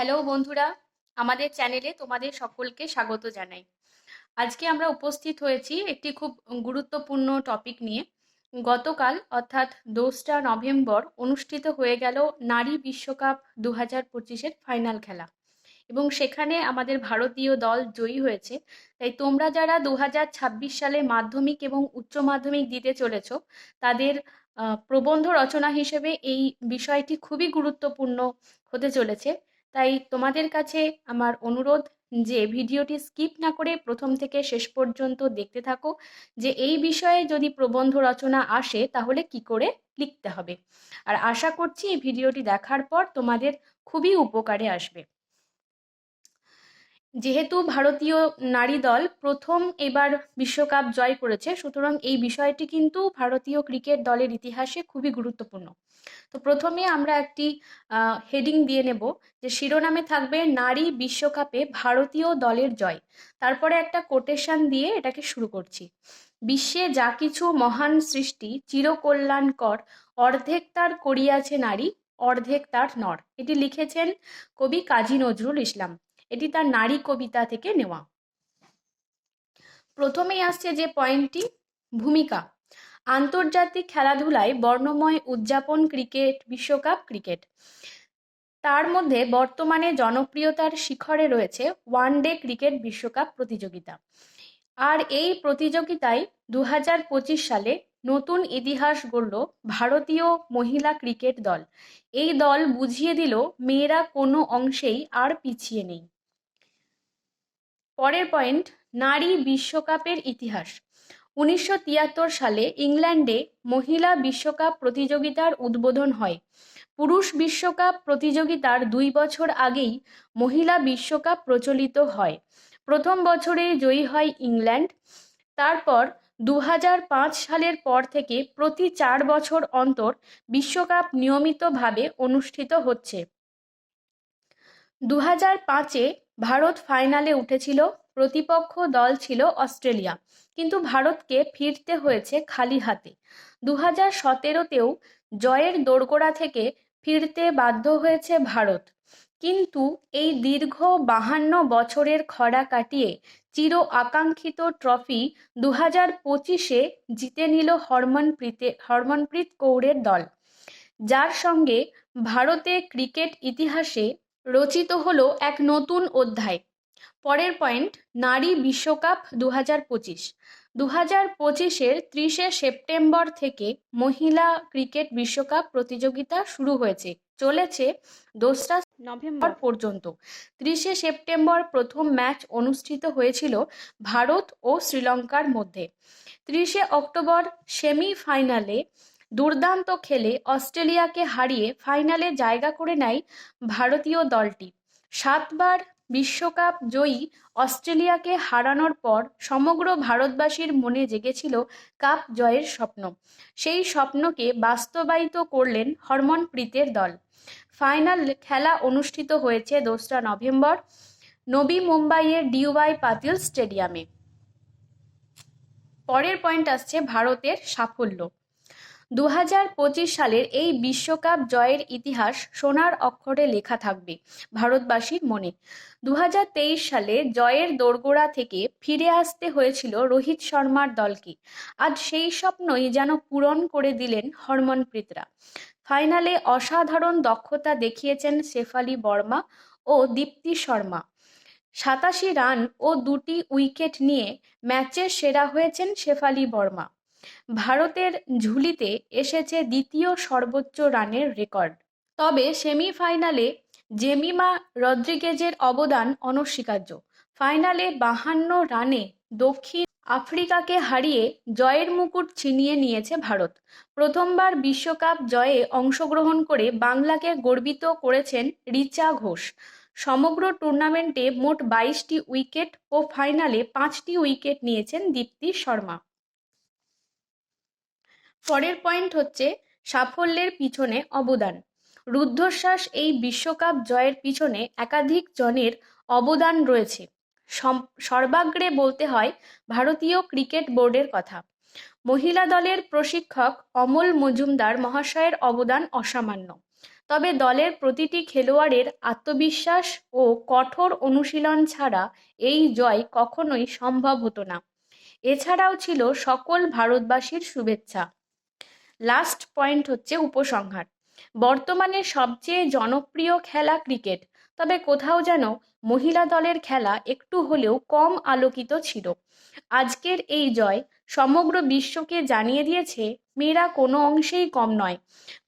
Hello বন্ধুরা। আমাদের চ্যানেলে তোমাদের সকলকে স্বাগত জানাই। আজকে আমরা উপস্থিত হয়েছি একটি খুব গুরুত্বপূর্ণ টপিক নিয়ে। গতকাল, অর্থাৎ দোসরা নভেম্বর, অনুষ্ঠিত হয়ে গেল নারী বিশ্বকাপ দু হাজার পঁচিশের ফাইনাল খেলা। এবং সেখানে আমাদের ভারতীয় দল জয়ী হয়েছে। তাই তোমরা যারা দু হাজার ছাব্বিশ সালে মাধ্যমিক এবং উচ্চ মাধ্যমিক দিতে চলেছ, তাদের প্রবন্ধ রচনা হিসেবে এই বিষয়টি খুবই গুরুত্বপূর্ণ হতে চলেছে। তাই তোমাদের কাছে আমার অনুরোধ যে ভিডিওটি স্কিপ না করে প্রথম থেকে শেষ পর্যন্ত দেখতে থাকো, যে এই বিষয়ে যদি প্রবন্ধ রচনা আসে তাহলে কি করে লিখতে হবে। আর আশা করছি এই ভিডিওটি দেখার পর তোমাদের খুবই উপকারে আসবে। যেহেতু ভারতীয় নারী দল প্রথম এবার বিশ্বকাপ জয় করেছে, সুতরাং এই বিষয়টি কিন্তু ভারতীয় ক্রিকেট দলের ইতিহাসে খুবই গুরুত্বপূর্ণ। তো প্রথমে আমরা একটি হেডিং দিয়ে নেব যে শিরোনামে থাকবে নারী বিশ্বকাপে ভারতীয় দলের জয়। তারপরে একটা কোটেশন দিয়ে এটাকে শুরু করছি। বিশ্বে যা কিছু মহান সৃষ্টি চিরকল্যাণকর অর্ধেক তার করিয়াছে নারী, অর্ধেক তার নর। এটি লিখেছেন কবি কাজী নজরুল ইসলাম। এটি তার নারী কবিতা থেকে নেওয়া। প্রথমেই আসছে যে পয়েন্টটি, ভূমিকা। আন্তর্জাতিক খেলাধুলায় বর্ণময় উদযাপন ক্রিকেট, বিশ্বকাপ ক্রিকেট। তার মধ্যে বর্তমানে জনপ্রিয়তার শিখরে রয়েছে ওয়ানডে ক্রিকেট বিশ্বকাপ প্রতিযোগিতা। আর এই প্রতিযোগিতায় দু হাজার পঁচিশ সালে নতুন ইতিহাস গড়ল ভারতীয় মহিলা ক্রিকেট দল। এই দল বুঝিয়ে দিল, মেয়েরা কোনো অংশেই আর পিছিয়ে নেই। পরের পয়েন্ট নারী বিশ্বকাপের ইতিহাস। উনিশশো তিয়াত্তর সালে ইংল্যান্ডে মহিলা বিশ্বকাপ প্রতিযোগিতার উদ্বোধন হয়। পুরুষ বিশ্বকাপ প্রতিযোগিতার দুই বছর আগেই মহিলা বিশ্বকাপ প্রচলিত হয়। প্রথম বছরে জয়ী হয় ইংল্যান্ড। তারপর দু সালের পর থেকে প্রতি চার বছর অন্তর বিশ্বকাপ নিয়মিতভাবে অনুষ্ঠিত হচ্ছে। দু হাজার পাঁচে ভারত ফাইনালে উঠেছিল, প্রতিপক্ষ দল ছিল অস্ট্রেলিয়া। কিন্তু ভারতকে ফিরতে হয়েছে খালি হাতে। দু হাজার সতেরোতেও জয়ের দোরগোড়া থেকে ফিরতে বাধ্য হয়েছে ভারত। কিন্তু এই দীর্ঘ বাহান্ন বছরের খরা কাটিয়ে চির আকাঙ্ক্ষিত ট্রফি দু হাজার পঁচিশে জিতে নিল হরমনপ্রীতে, হরমনপ্রীত কৌরের দল। যার সঙ্গে ভারতে ক্রিকেট ইতিহাসে রচিত হলো এক নতুন অধ্যায়। পরের পয়েন্ট, নারী বিশ্বকাপ দু হাজার পঁচিশ। দু হাজার পঁচিশের ত্রিশে সেপ্টেম্বর থেকে মহিলা ক্রিকেট বিশ্বকাপ প্রতিযোগিতা শুরু হয়েছে। চলেছে দোসরা নভেম্বর পর্যন্ত। ত্রিশে সেপ্টেম্বর প্রথম ম্যাচ অনুষ্ঠিত হয়েছিল ভারত ও শ্রীলঙ্কার মধ্যে। ত্রিশে অক্টোবর সেমিফাইনালে দুর্দান্ত খেলে অস্ট্রেলিয়াকে হারিয়ে ফাইনালে জায়গা করে নেয় ভারতীয় দলটি। সাতবার বিশ্বকাপ জয়ী অস্ট্রেলিয়াকে হারানোর পর সমগ্র ভারতবাসীর মনে জেগেছিল কাপ জয়ের স্বপ্ন। সেই স্বপ্নকে বাস্তবায়িত করলেন হরমনপ্রীতের দল। ফাইনাল খেলা অনুষ্ঠিত হয়েছে দোসরা নভেম্বর নবী মুম্বাইয়ের ডিওয়াই পাতিল স্টেডিয়ামে। পরের পয়েন্ট আসছে ভারতের সাফল্য। দু হাজার পঁচিশ সালের এই বিশ্বকাপ জয়ের ইতিহাস সোনার অক্ষরে লেখা থাকবে ভারতবাসীর মনে। দু হাজার তেইশ সালে জয়ের দোরগোড়া থেকে ফিরে আসতে হয়েছিল রোহিত শর্মার দলকে। আজ সেই স্বপ্নই যেন পূরণ করে দিলেন হরমনপ্রীতরা। ফাইনালে অসাধারণ দক্ষতা দেখিয়েছেন শেফালি বর্মা ও দীপ্তি শর্মা। সাতাশি রান ও দুটি উইকেট নিয়ে ম্যাচের সেরা হয়েছেন শেফালি বর্মা। ভারতের ঝুলিতে এসেছে দ্বিতীয় সর্বোচ্চ রানের রেকর্ড। তবে সেমিফাইনালে জেমিমা রদ্রিগেজের অবদান অনস্বীকার্য। ফাইনালে বাহান্ন রানে দক্ষিণ আফ্রিকাকে হারিয়ে জয়ের মুকুট ছিনিয়ে নিয়েছে ভারত। প্রথমবার বিশ্বকাপ জয়ে অংশগ্রহণ করে বাংলাকে গর্বিত করেছেন রিচা ঘোষ। সমগ্র টুর্নামেন্টে মোট বাইশটি উইকেট ও ফাইনালে পাঁচটি উইকেট নিয়েছেন দীপ্তি শর্মা। পরের পয়েন্ট হচ্ছে সাফল্যের পিছনে অবদান। রুদ্ধশ্বাস এই বিশ্বকাপ জয়ের পিছনে একাধিক জনের অবদান রয়েছে। সর্বাগ্রে বলতে হয় ভারতীয় ক্রিকেট বোর্ডের কথা। মহিলা দলের প্রশিক্ষক অমল মজুমদার মহাশয়ের অবদান অসামান্য। তবে দলের প্রতিটি খেলোয়াড়ের আত্মবিশ্বাস ও কঠোর অনুশীলন ছাড়া এই জয় কখনোই সম্ভব হতো না। এছাড়াও ছিল সকল ভারতবাসীর শুভেচ্ছা। লাস্ট পয়েন্ট হচ্ছে উপসংহার। বর্তমানে সবচেয়ে জনপ্রিয় খেলা ক্রিকেট। তবে কোথাও যেন মহিলা দলের খেলা একটু হলেও কম আলোকিত ছিল। আজকের এই জয় সমগ্র বিশ্বকে জানিয়ে দিয়েছে, মেয়েরা কোনো অংশেই কম নয়।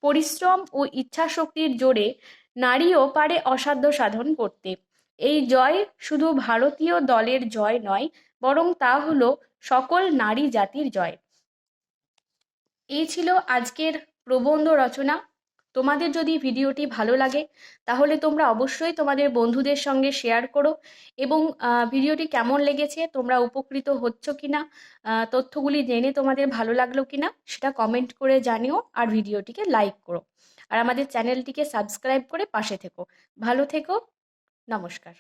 পরিশ্রম ও ইচ্ছাশক্তির জোরে নারীও পারে অসাধ্য সাধন করতে। এই জয় শুধু ভারতীয় দলের জয় নয়, বরং তা হলো সকল নারী জাতির জয়। এই ছিল আজকের প্রবন্ধ রচনা। তোমাদের যদি ভিডিওটি ভালো লাগে তাহলে তোমরা অবশ্যই তোমাদের বন্ধুদের সঙ্গে শেয়ার করো এবং ভিডিওটি কেমন লেগেছে তোমরা উপকৃত হচ্ছ কিনা আহ, তথ্যগুলি জেনে তোমাদের ভালো লাগল কি না সেটা কমেন্ট করে জানিও আর ভিডিওটিকে লাইক করো। আর আমাদের চ্যানেলটিকে সাবস্ক্রাইব করে পাশে থেকো। ভালো থেকো নমস্কার।